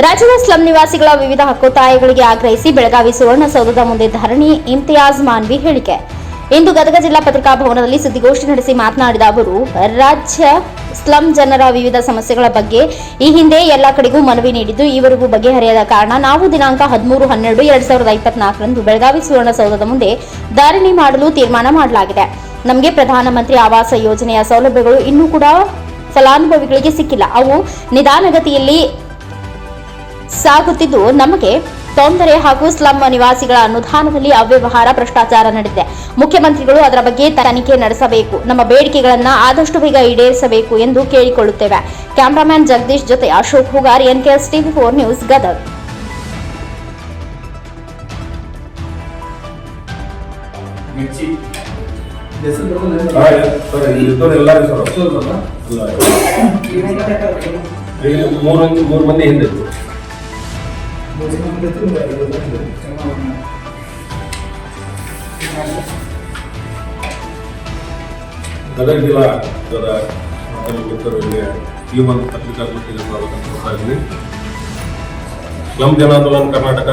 ರಾಜ್ಯದ ಸ್ಲಂ ನಿವಾಸಿಗಳ ವಿವಿಧ ಹಕ್ಕೊತ್ತಾಯಗಳಿಗೆ ಆಗ್ರಹಿಸಿ ಬೆಳಗಾವಿ ಸುವರ್ಣಸೌಧದ ಮುಂದೆ ಧರಣಿ ಇಮ್ತಿಯಾಜ್ ಮಾನ್ವಿ ಹೇಳಿಕೆ. ಇಂದು ಗದಗ ಜಿಲ್ಲಾ ಪತ್ರಿಕಾ ಭವನದಲ್ಲಿ ಸುದ್ದಿಗೋಷ್ಠಿ ನಡೆಸಿ ಮಾತನಾಡಿದ ಅವರು, ರಾಜ್ಯ ಸ್ಲಂ ಜನರ ವಿವಿಧ ಸಮಸ್ಯೆಗಳ ಬಗ್ಗೆ ಈ ಹಿಂದೆ ಎಲ್ಲ ಕಡೆಗೂ ಮನವಿ ನೀಡಿದ್ದು, ಈವರೆಗೂ ಬಗೆಹರಿಯದ ಕಾರಣ ನಾವು ದಿನಾಂಕ ಹದಿಮೂರು, ಹನ್ನೆರಡು, ಎರಡ್ ಸಾವಿರದ ಇಪ್ಪತ್ನಾಲ್ಕರಂದು ಬೆಳಗಾವಿ ಸುವರ್ಣಸೌಧದ ಮುಂದೆ ಧರಣಿ ಮಾಡಲು ತೀರ್ಮಾನ ಮಾಡಲಾಗಿದೆ. ನಮಗೆ ಪ್ರಧಾನಮಂತ್ರಿ ಆವಾಸ ಯೋಜನೆಯ ಸೌಲಭ್ಯಗಳು ಇನ್ನೂ ಕೂಡ ಫಲಾನುಭವಿಗಳಿಗೆ ಸಿಕ್ಕಿಲ್ಲ. ಅವು ನಿಧಾನಗತಿಯಲ್ಲಿ ಸಾಗುತ್ತಿದ್ದು ನಮಗೆ ತೊಂದರೆ ಹಾಗೂ ಸ್ಲಂ ನಿವಾಸಿಗಳ ಅನುದಾನದಲ್ಲಿ ಅವ್ಯವಹಾರ ಭ್ರಷ್ಟಾಚಾರ ನಡೆದಿದೆ. ಮುಖ್ಯಮಂತ್ರಿಗಳು ಅದರ ಬಗ್ಗೆ ತನಿಖೆ ನಡೆಸಬೇಕು. ನಮ್ಮ ಬೇಡಿಕೆಗಳನ್ನ ಆದಷ್ಟು ಬೇಗ ಈಡೇರಿಸಬೇಕು ಎಂದು ಕೇಳಿಕೊಳ್ಳುತ್ತೇವೆ. ಕ್ಯಾಮರಾಮ್ಯಾನ್ ಜಗದೀಶ್ ಜೊತೆ Ashok Hugar NKS TV four news Gadag. ಮೂರು ಮಂದಿ ಹಿಂದೆ ಗದಗ ಗದಗ ಮಿತ್ರರಿಗೆ ಈ ಸ್ಲಂ ಜನಾಂದೋಲನ ಕರ್ನಾಟಕ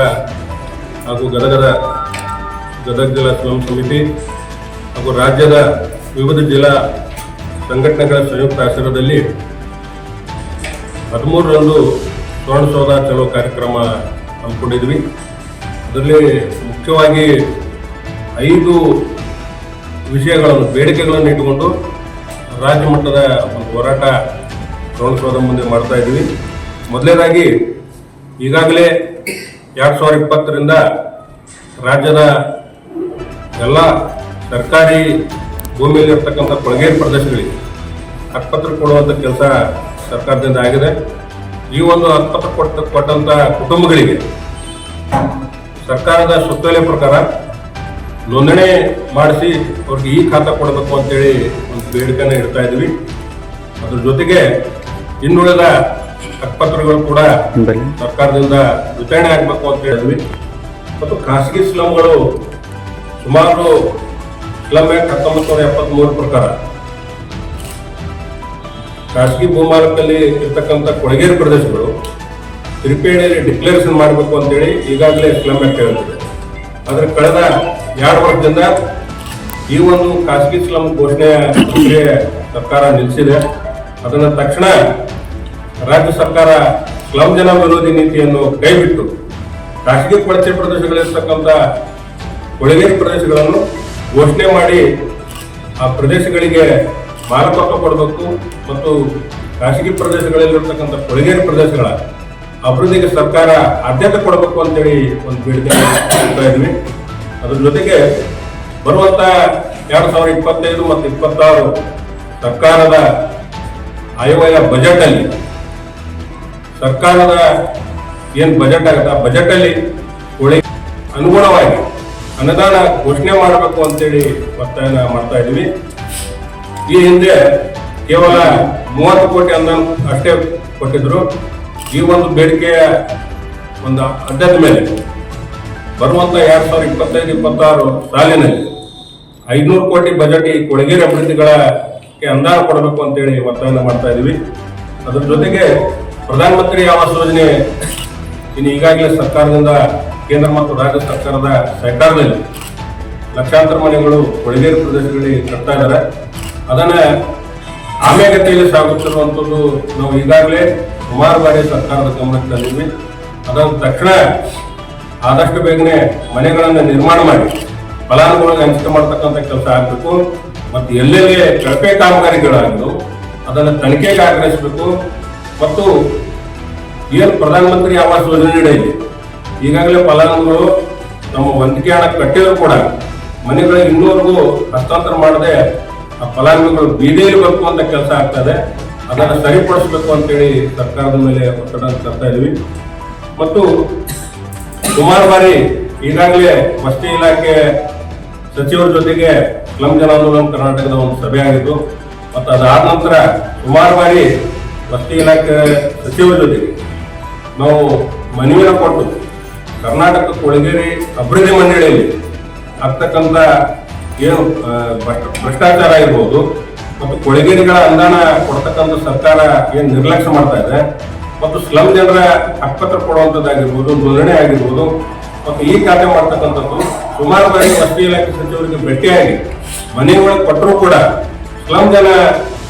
ಹಾಗೂ ಗದಗದ ಗದಗ ಜಿಲ್ಲಾ ಸ್ಲಂ ಸಮಿತಿ ಹಾಗೂ ರಾಜ್ಯದ ವಿವಿಧ ಜಿಲ್ಲಾ ಸಂಘಟನೆಗಳ ಸಂಯುಕ್ತ ಆಶ್ರಯದಲ್ಲಿ ಹದಿಮೂರರಂದು ಸುವರ್ಣಸೌಧ ಚಲೋ ಕಾರ್ಯಕ್ರಮ ಹಮ್ಮಿಕೊಂಡಿದ್ವಿ. ಅದರಲ್ಲಿ ಮುಖ್ಯವಾಗಿ ಐದು ವಿಷಯಗಳನ್ನು, ಬೇಡಿಕೆಗಳನ್ನು ಇಟ್ಟುಕೊಂಡು ರಾಜ್ಯ ಮಟ್ಟದ ಒಂದು ಹೋರಾಟ ಸ್ವರ್ಣಸೌಧ ಮುಂದೆ ಮಾಡ್ತಾ ಇದ್ದೀವಿ. ಮೊದಲನೇದಾಗಿ ಈಗಾಗಲೇ ಎರಡು ಸಾವಿರ ಇಪ್ಪತ್ತರಿಂದ ರಾಜ್ಯದ ಎಲ್ಲ ಸರ್ಕಾರಿ ಭೂಮಿಯಲ್ಲಿರ್ತಕ್ಕಂಥ ಕೊಳಗೇರಿ ಪ್ರದೇಶಗಳಿಗೆ ಆಸ್ಪತ್ರೆ ಕೊಡುವಂಥ ಕೆಲಸ ಸರ್ಕಾರದಿಂದ ಆಗಿದೆ. ಈ ಒಂದು ಅರ್ಥ ಕೊಟ್ಟ ಕೊಟ್ಟಂತ ಕುಟುಂಬಗಳಿಗೆ ಸರ್ಕಾರದ ಸುತ್ತೋಲೆ ಪ್ರಕಾರ ನೋಂದಣಿ ಮಾಡಿಸಿ ಅವ್ರಿಗೆ ಈ ಖಾತಾ ಕೊಡಬೇಕು ಅಂತೇಳಿ ಒಂದು ಬೇಡಿಕೆಯನ್ನು ಇಡ್ತಾ ಇದ್ವಿ ಅದ್ರ ಜೊತೆಗೆ ಇನ್ನುಳಿದ ಹಕ್ಕುಪತ್ರಗಳು ಕೂಡ ಸರ್ಕಾರದಿಂದ ವಿತರಣೆ ಆಗಬೇಕು ಅಂತ ಹೇಳಿದ್ವಿ. ಮತ್ತು ಖಾಸಗಿ ಸ್ಲಮ್ಗಳು ಸುಮಾರು ಸ್ಲಮ್ ಆಕ್ಟ್ ಹತ್ತೊಂಬತ್ತು ನೂರ ಎಪ್ಪತ್ತ್ಮೂರು ಪ್ರಕಾರ ಖಾಸಗಿ ಭೂಮಾಲಕಲ್ಲಿ ಇರ್ತಕ್ಕಂಥ ಕೊಳಗೇರಿ ಪ್ರದೇಶಗಳು ತ್ರಿಪೇಣಿಯಲ್ಲಿ ಡಿಕ್ಲರೇಷನ್ ಮಾಡಬೇಕು ಅಂತೇಳಿ ಈಗಾಗಲೇ ಕ್ಲಮ್ ಆಕ್ಟ್ ಹೇಳ್ತಿದೆ ಆದರೆ ಕಳೆದ ಎರಡು ವರ್ಷದಿಂದ ಈ ಒಂದು ಖಾಸಗಿ ಸ್ಲಮ್ ಘೋಷಣೆ ಸರ್ಕಾರ ನಿಲ್ಲಿಸಿದೆ ಅದನ್ನ ತಕ್ಷಣ ರಾಜ್ಯ ಸರ್ಕಾರ ಸ್ಲಮ್ ಜನ ವಿರೋಧಿ ನೀತಿಯನ್ನು ಕೈಬಿಟ್ಟು ಖಾಸಗಿ ಕೊಳಚೆ ಪ್ರದೇಶಗಳಿರ್ತಕ್ಕಂಥ ಕೊಳಗೇರಿ ಪ್ರದೇಶಗಳನ್ನು ಘೋಷಣೆ ಮಾಡಿ ಆ ಪ್ರದೇಶಗಳಿಗೆ ಮಾಲಕತ್ವ ಕೊಡಬೇಕು ಮತ್ತು ಖಾಸಗಿ ಪ್ರದೇಶಗಳಲ್ಲಿರ್ತಕ್ಕಂಥ ಕೊಳಗೇರಿ ಪ್ರದೇಶಗಳ ಅಭಿವೃದ್ಧಿಗೆ ಸರ್ಕಾರ ಆದ್ಯತೆ ಕೊಡಬೇಕು ಅಂತೇಳಿ ಒಂದು ಬೇಡಿಕೆ ಇಡ್ತಾ ಇದ್ವಿ. ಅದ್ರ ಜೊತೆಗೆ ಬರುವಂತ ಎರಡ್ ಸಾವಿರದ ಇಪ್ಪತ್ತೈದು ಮತ್ತು ಇಪ್ಪತ್ತಾರು ಸರ್ಕಾರದ ಆಯವ್ಯಯ ಬಜೆಟ್ ಅಲ್ಲಿ ಸರ್ಕಾರದ ಏನ್ ಬಜೆಟ್ ಆಗುತ್ತೆ, ಆ ಬಜೆಟ್ ಅಲ್ಲಿ ಉಳಿ ಅನುಗುಣವಾಗಿ ಅನುದಾನ ಘೋಷಣೆ ಮಾಡಬೇಕು ಅಂತೇಳಿ ಒತ್ತಾಯನ ಮಾಡ್ತಾ ಇದ್ವಿ. ಈ ಹಿಂದೆ ಕೇವಲ ಮೂವತ್ತು ಕೋಟಿ ಅನುದಾನ ಅಷ್ಟೇ ಕೊಟ್ಟಿದ್ರು. ಈ ಒಂದು ಬೇಡಿಕೆಯ ಒಂದು ಅಡ್ಡದ ಮೇಲೆ ಬರುವಂತ ಎರಡ್ ಸಾವಿರದ ಇಪ್ಪತ್ತೈದು, ಇಪ್ಪತ್ತಾರು ಸಾಲಿನಲ್ಲಿ ಐನೂರು ಕೋಟಿ ಬಜೆಟ್ ಈ ಕೊಳಗೇರಿ ಅಭಿವೃದ್ಧಿಗಳಕ್ಕೆ ಅನುದಾನ ಕೊಡಬೇಕು ಅಂತೇಳಿ ಒತ್ತಾಯನ ಮಾಡ್ತಾ ಇದೀವಿ. ಅದ್ರ ಜೊತೆಗೆ ಪ್ರಧಾನಮಂತ್ರಿ ಆವಾಸ್ ಯೋಜನೆ ಇನ್ನು ಈಗಾಗಲೇ ಸರ್ಕಾರದಿಂದ, ಕೇಂದ್ರ ಮತ್ತು ರಾಜ್ಯ ಸರ್ಕಾರದ ಸರ್ಕಾರದಲ್ಲಿ ಲಕ್ಷಾಂತರ ಮನೆಗಳು ಕೊಳಗೇರಿ ಪ್ರದೇಶಗಳಲ್ಲಿ ಕಟ್ತಾ ಇದ್ದಾರೆ ಅದನ್ನ ಆಮೆಗತಿಯಲ್ಲಿ ಸಾಗುತ್ತಿರುವಂಥದ್ದು ನಾವು ಈಗಾಗಲೇ ಸುಮಾರು ಬಾರಿ ಸರ್ಕಾರದ ಗಮನಕ್ಕೆ ತಂದಿದ್ವಿ. ಅದಾದ ತಕ್ಷಣ ಆದಷ್ಟು ಬೇಗನೆ ಮನೆಗಳನ್ನು ನಿರ್ಮಾಣ ಮಾಡಿ ಫಲಾನುಭವಿಗಳಿಗೆ ಹಂಚಿಕೆ ಮಾಡ್ತಕ್ಕಂಥ ಕೆಲಸ ಆಗಬೇಕು. ಮತ್ತು ಎಲ್ಲೆಲ್ಲಿ ಕಳಪೆ ಕಾಮಗಾರಿಗಳಾಗಿದ್ದು ಅದನ್ನು ತನಿಖೆಗೆ ಆಗ್ರಹಿಸಬೇಕು ಮತ್ತು ಏನು ಪ್ರಧಾನಮಂತ್ರಿ ಆವಾಸ್ ಯೋಜನೆ ಇದೆ ಈಗಾಗಲೇ ಫಲಾನುಭವಿಗಳು ನಮ್ಮ ಹೊಂದಿಕೆ ಹಣ ಕಟ್ಟಿದ್ರು ಕೂಡ ಮನೆಗಳಿಗೆ ಇನ್ನೂವರೆಗೂ ಹಸ್ತಾಂತರ ಮಾಡದೆ ಆ ಫಲಾನುಭವಿಗಳು ಬೀದಿಯಲ್ಲಿ ಅಂತ ಕೆಲಸ ಆಗ್ತದೆ ಅದನ್ನು ಸರಿಪಡಿಸಬೇಕು ಅಂತೇಳಿ ಸರ್ಕಾರದ ಮೇಲೆ ಒತ್ತಡ ತರ್ತಾ ಇದೀವಿ. ಮತ್ತು ಸುಮಾರು ಬಾರಿ ಈಗಾಗಲೇ ವಸತಿ ಇಲಾಖೆ ಸಚಿವರ ಜೊತೆಗೆ ಸ್ಲಂ ಜನಾಂದೋಲನ ಕರ್ನಾಟಕದ ಒಂದು ಸಭೆ ಆಗಿತ್ತು ಮತ್ತು ಅದಾದ ನಂತರ ಸುಮಾರು ಬಾರಿ ವಸತಿ ಇಲಾಖೆ ಸಚಿವರ ಜೊತೆಗೆ ನಾವು ಮನವಿನ ಕೊಟ್ಟು ಕರ್ನಾಟಕ ಕೊಳಗೇರಿ ಅಭಿವೃದ್ಧಿ ಮಂಡಳಿಯಲ್ಲಿ ಆಗ್ತಕ್ಕಂಥ ಏನು ಭ್ರಷ್ಟಾಚಾರ ಇರ್ಬೋದು ಮತ್ತು ಕೊಳಗೇರಿಗಳ ಅನುದಾನ ಕೊಡ್ತಕ್ಕಂಥ ಸರ್ಕಾರ ಏನು ನಿರ್ಲಕ್ಷ್ಯ ಮಾಡ್ತಾ ಇದೆ ಮತ್ತು ಸ್ಲಮ್ ಜನರ ಹಕ್ಕುಪತ್ರ ಕೊಡುವಂಥದ್ದಾಗಿರ್ಬೋದು, ಧೋರಣೆ ಆಗಿರ್ಬೋದು ಮತ್ತು ಈ ಕಾರ್ಯ ಮಾಡ್ತಕ್ಕಂಥದ್ದು ಸುಮಾರು ಬಾರಿ ವಸತಿ ಇಲಾಖೆ ಸಚಿವರಿಗೆ ಭೇಟಿಯಾಗಿ ಮನೆಯೊಳಗೆ ಕೊಟ್ಟರೂ ಕೂಡ ಸ್ಲಮ್ ಜನ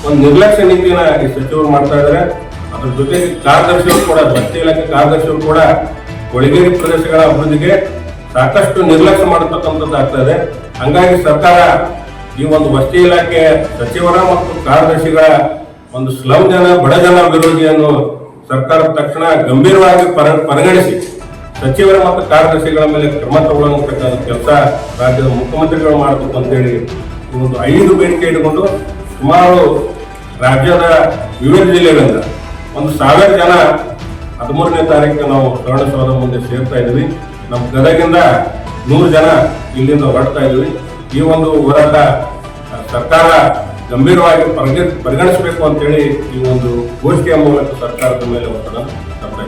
ಒಂದು ನಿರ್ಲಕ್ಷ್ಯ ನೀತಿನ ಈ ಸಚಿವರು ಮಾಡ್ತಾ ಇದ್ದಾರೆ. ಅದ್ರ ಜೊತೆಗೆ ಕಾರ್ಯದರ್ಶಿಗಳು ಕೂಡ ವಸತಿ ಇಲಾಖೆ ಕಾರ್ಯದರ್ಶಿಗಳು ಕೂಡ ಕೊಳಗೇರಿ ಪ್ರದೇಶಗಳ ಅಭಿವೃದ್ಧಿಗೆ ಸಾಕಷ್ಟು ನಿರ್ಲಕ್ಷ್ಯ ಮಾಡತಕ್ಕಂಥದ್ದು ಆಗ್ತದೆ ಹಂಗಾಗಿ ಸರ್ಕಾರ ಈ ಒಂದು ವಸತಿ ಇಲಾಖೆ ಸಚಿವರ ಮತ್ತು ಕಾರ್ಯದರ್ಶಿಗಳ ಒಂದು ಸ್ಲಮ್ ಜನ, ಬಡ ಜನ ವಿರೋಧಿಯನ್ನು ಸರ್ಕಾರ ತಕ್ಷಣ ಗಂಭೀರವಾಗಿ ಪರ- ಪರಿಗಣಿಸಿ ಸಚಿವರ ಮತ್ತು ಕಾರ್ಯದರ್ಶಿಗಳ ಮೇಲೆ ಕ್ರಮ ತಗೊಳ್ಳತಕ್ಕಂಥ ಕೆಲಸ ರಾಜ್ಯದ ಮುಖ್ಯಮಂತ್ರಿಗಳು ಮಾಡಬೇಕು ಅಂತೇಳಿ ಈ ಒಂದು ಐದು ಬೇಡಿಕೆ ಇಟ್ಟುಕೊಂಡು ಸುಮಾರು ರಾಜ್ಯದ ವಿವಿಧ ಜಿಲ್ಲೆಗಳಿಂದ ಒಂದು ಸಾವಿರ ಜನ ಹದಿಮೂರನೇ ತಾರೀಕು ನಾವು ಸುವರ್ಣಸೌಧ ಮುಂದೆ ಸೇರ್ತಾ ಇದ್ವಿ ನಮ್ಮ ಗದಗಿಂದ ನೂರು ಜನ ಇಲ್ಲಿಂದ ಹೊರಡ್ತಾ ಇದ್ವಿ. ಈ ಒಂದು ಹೋರಾಟ ಸರ್ಕಾರ ಗಂಭೀರವಾಗಿ ಪರಿಗ ಪರಿಗಣಿಸಬೇಕು ಅಂತೇಳಿ ಈ ಒಂದು ಗೋಷ್ಠಿಯ ಮೂಲಕ ಸರ್ಕಾರದ ಮೇಲೆ ಒತ್ತಡ.